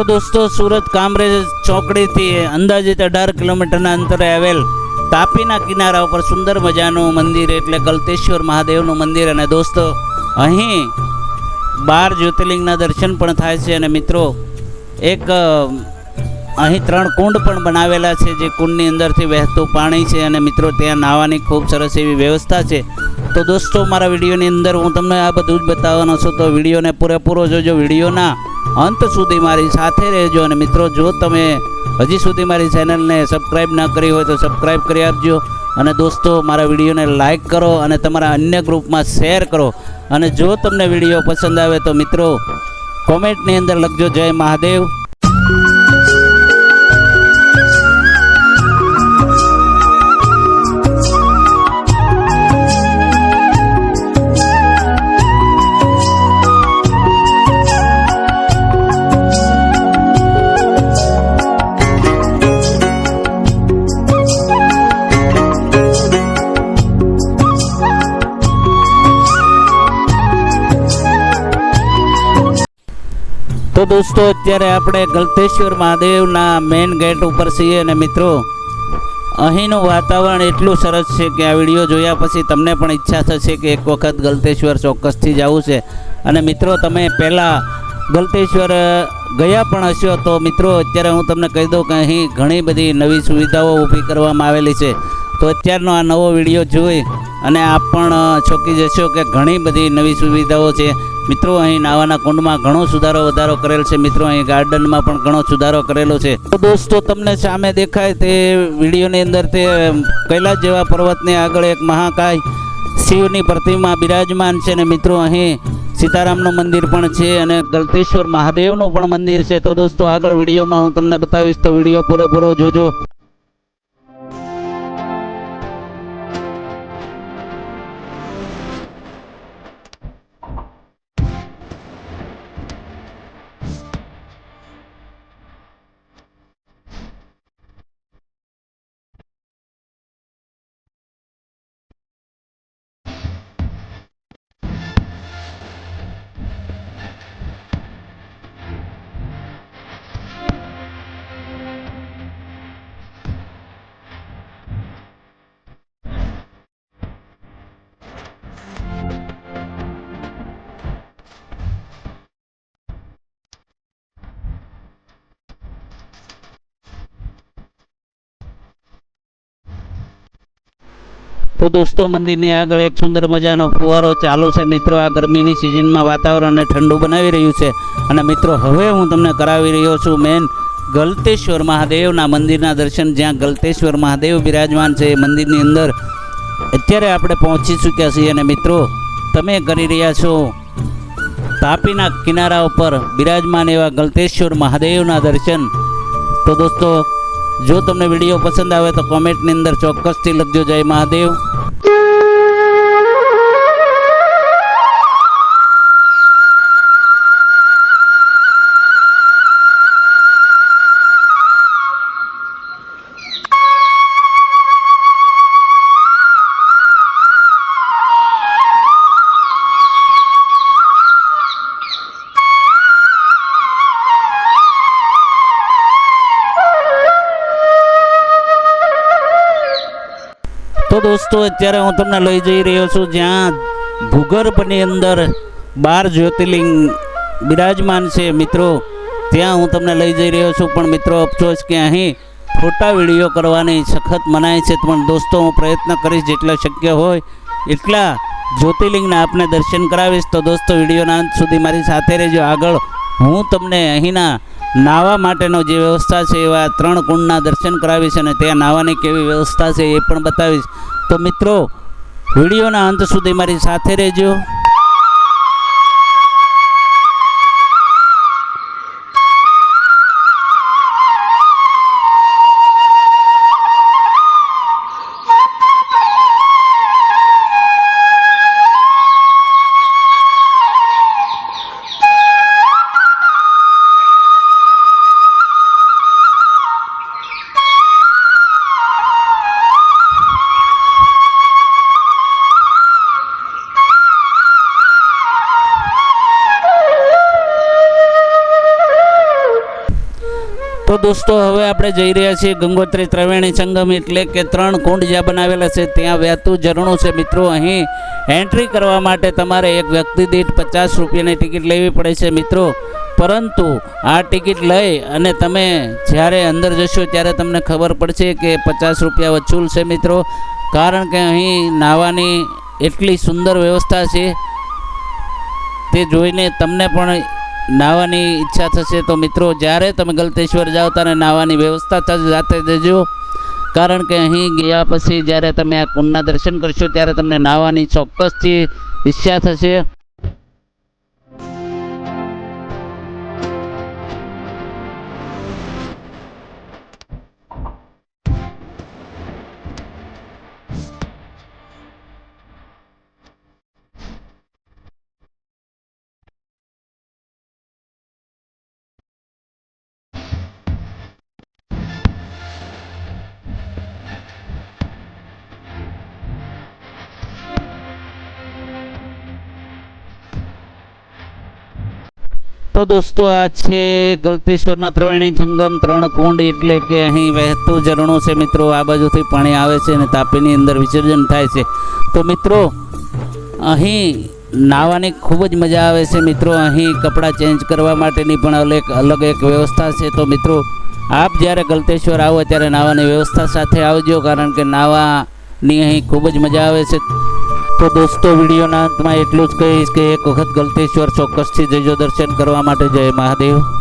તો દોસ્તો, સુરત કામરેજ ચોકડીથી અંદાજિત અઢાર કિલોમીટરના અંતરે આવેલ તાપીના કિનારા ઉપર સુંદર મજાનું મંદિર એટલે ગલતેશ્વર મહાદેવનું મંદિર. અને દોસ્તો, અહીં બાર જ્યોતિર્લિંગના દર્શન પણ થાય છે. અને મિત્રો, એક અહીં ત્રણ કુંડ પણ બનાવેલા છે, જે કુંડની અંદરથી વહેતું પાણી છે અને મિત્રો ત્યાં નાહવાની ખૂબ સરસ એવી વ્યવસ્થા છે. તો દોસ્તો, મારા વિડીયોની અંદર હું તમને આ બધું જ બતાવવાનો છું. તો વિડીયોને પૂરેપૂરો જોજો. વિડીયોના અંત સુધી મારી સાથે રહેજો અને મિત્રો, જો તમે હજી સુધી મારી ચેનલને સબસ્ક્રાઈબ ના કરી હોય તો સબસ્ક્રાઈબ કરી આપજો. અને દોસ્તો, મારા વિડીયોને લાઈક કરો અને તમારા અન્ય ગ્રુપમાં શેર કરો. અને જો તમને વીડિયો પસંદ આવે તો મિત્રો, કોમેન્ટની અંદર લખજો જય મહાદેવ. દોસ્તો, અત્યારે આપણે ગલતેશ્વર મહાદેવના મેઇન ગેટ ઉપર છીએ અને મિત્રો, અહીંનું વાતાવરણ એટલું સરસ છે કે આ વીડિયો જોયા પછી તમને પણ ઈચ્છા થશે કે એક વખત ગલતેશ્વર ચોક્કસથી જવું છે. અને મિત્રો, તમે પહેલાં ગલતેશ્વર ગયા પણ હશો તો મિત્રો, અત્યારે હું તમને કહી દઉં કે અહીં ઘણી બધી નવી સુવિધાઓ ઊભી કરવામાં આવેલી છે. તો અત્યારનો આ નવો વીડિયો જોઈ અને આપ પણ છોકી જશો કે ઘણી બધી નવી સુવિધાઓ છે. મિત્રો, અહીં નાવાના કુંડમાં ઘણો સુધારો વધારો કરેલ છે. મિત્રો, અહીં ગાર્ડનમાં પણ ઘણો સુધારો કરેલો છે. તો દોસ્તો, તમને સામે દેખાય તે વિડીયોની અંદર તે કૈલાસ જેવા પર્વતની આગળ એક મહાકાય શિવની પ્રતિમા બિરાજમાન છે ને મિત્રો, અહીં સીતારામનું મંદિર પણ છે અને ગલતેશ્વર મહાદેવનું પણ મંદિર છે. તો દોસ્તો, આગળ વિડીયોમાં હું તમને બતાવીશ, તો વીડિયો પૂરેપૂરો જોજો. તો દોસ્તો, મંદિરની આગળ એક સુંદર મજાનો ફુવારો ચાલુ છે. મિત્રો, આ ગરમીની સિઝનમાં વાતાવરણને ઠંડુ બનાવી રહ્યું છે. અને મિત્રો, હવે હું તમને કરાવી રહ્યો છું મેન ગલતેશ્વર મહાદેવના મંદિરના દર્શન. જ્યાં ગલતેશ્વર મહાદેવ બિરાજમાન છે. એ મંદિરની અંદર અત્યારે આપણે પહોંચી ચૂક્યા છીએ. અને મિત્રો, તમે કરી રહ્યા છો તાપીના કિનારા ઉપર બિરાજમાન એવા ગલતેશ્વર મહાદેવના દર્શન. તો દોસ્તો જો તમને વીડિયો પસંદ આવે તો કોમેન્ટની અંદર ચોક્કસથી લખજો. જય મહાદેવ. દોસ્તો, અત્યારે હું તમને લઈ જઈ રહ્યો છું જ્યાં ભૂગર્ભની અંદર બાર જ્યોતિર્લિંગ બિરાજમાન છે મિત્રો. ત્યાં હું તમને લઈ જઈ રહ્યો છું. પણ મિત્રો, અફસોસ કે અહીં ફોટા વીડિયો કરવાની સખત મનાય છે. પણ દોસ્તો, હું પ્રયત્ન કરીશ જેટલા શક્ય હોય એટલા જ્યોતિર્લિંગના આપને દર્શન કરાવીશ. તો દોસ્તો, વિડીયોના અંત સુધી મારી સાથે રહેજો. આગળ હું તમને અહીંના નાહવા માટેનો જે વ્યવસ્થા છે, એવા ત્રણ કુંડના દર્શન કરાવીશ અને ત્યાં નાહવાની કેવી વ્યવસ્થા છે એ પણ બતાવીશ. તો મિત્રો, વિડીયોના અંત સુધી મારી સાથે રહેજો. દોસ્તો, હવે આપણે જઈ રહ્યા છીએ ગંગોત્રી ત્રિવેણી સંગમ એટલે કે ત્રણ કુંડ જ્યાં બનાવેલા છે, ત્યાં વહેતું ઝરણું છે. મિત્રો, અહીં એન્ટ્રી કરવા માટે તમારે એક વ્યક્તિ દીઠ પચાસ રૂપિયાની ટિકિટ લેવી પડે છે, મિત્રો. પરંતુ આ ટિકિટ લઈ અને તમે જ્યારે અંદર જશો ત્યારે તમને ખબર પડશે કે પચાસ રૂપિયા વચૂલ છે, મિત્રો. કારણ કે અહીં નાહવાની એટલી સુંદર વ્યવસ્થા છે. તે જોઈને તમને પણ નાહવાની ઈચ્છા થશે તો મિત્રો, જ્યારે તમે ગલતેશ્વર જાઓ ત્યારે નાહવાની વ્યવસ્થા થશે જાતે જજો કારણ કે અહીં ગયા પછી જ્યારે તમે આ કુંડના દર્શન કરશો ત્યારે તમને નાહવાની ચોક્કસથી ઈચ્છા થશે. તો દોસ્તો આ છે ગલતેશ્વરના ત્રણેય જંગમ, ત્રણ કુંડ એટલે કે અહીં વહેતું ઝરણું છે મિત્રો. આ બાજુથી પાણી આવે છે અને તાપીની અંદર વિસર્જન થાય છે. તો મિત્રો, અહીં નાહવાની ખૂબ જ મજા આવે છે મિત્રો. અહીં કપડાં ચેન્જ કરવા માટેની પણ અલગ અલગ એક વ્યવસ્થા છે. તો મિત્રો, આપ જ્યારે ગલતેશ્વર આવો ત્યારે નાહવાની વ્યવસ્થા સાથે આવજો, કારણ કે નાહવાની અહીં ખૂબ જ મજા આવે છે. તો દોસ્તો, વિડીયોના અંતમાં એટલું જ કહીશ કે એક વખત ગલતેશ્વર ચોક્કસથી જજો દર્શન કરવા માટે જય મહાદેવ.